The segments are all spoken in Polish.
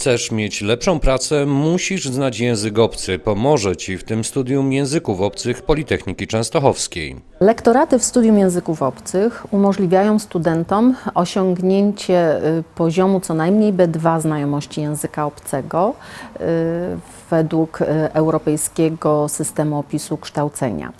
Chcesz mieć lepszą pracę, musisz znać język obcy. Pomoże Ci w tym studium języków obcych Politechniki Częstochowskiej. Lektoraty w studium języków obcych umożliwiają studentom osiągnięcie y, poziomu co najmniej B2 znajomości języka obcego y, według y, europejskiego systemu opisu kształcenia.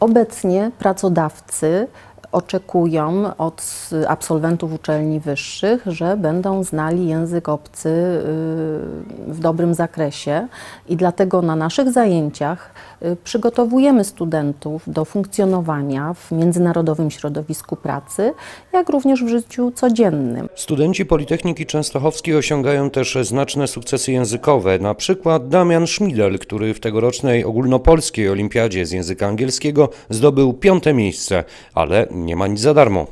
Obecnie pracodawcy oczekują od absolwentów uczelni wyższych, że będą znali język obcy y, w dobrym zakresie i dlatego na naszych zajęciach y, przygotowujemy studentów do funkcjonowania w międzynarodowym środowisku pracy, jak również w życiu codziennym. Studenci Politechniki Częstochowskiej osiągają też znaczne sukcesy językowe. Na przykład Damian Schmidel, który w tegorocznej ogólnopolskiej olimpiadzie z języka angielskiego zdobył piąte miejsce, ale nie ma nic za darmo.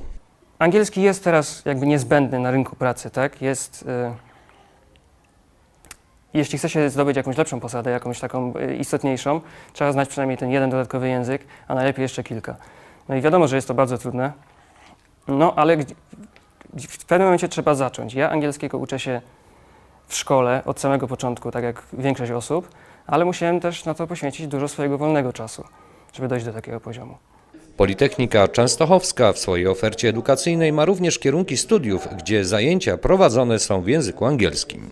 Angielski jest teraz jakby niezbędny na rynku pracy, tak? Jest. Y... Jeśli chce się zdobyć jakąś lepszą posadę, jakąś taką y, istotniejszą, trzeba znać przynajmniej ten jeden dodatkowy język, a najlepiej jeszcze kilka. No i wiadomo, że jest to bardzo trudne, no ale w pewnym momencie trzeba zacząć. Ja angielskiego uczę się w szkole od samego początku, tak jak większość osób, ale musiałem też na to poświęcić dużo swojego wolnego czasu, żeby dojść do takiego poziomu. Politechnika Częstochowska w swojej ofercie edukacyjnej ma również kierunki studiów, gdzie zajęcia prowadzone są w języku angielskim.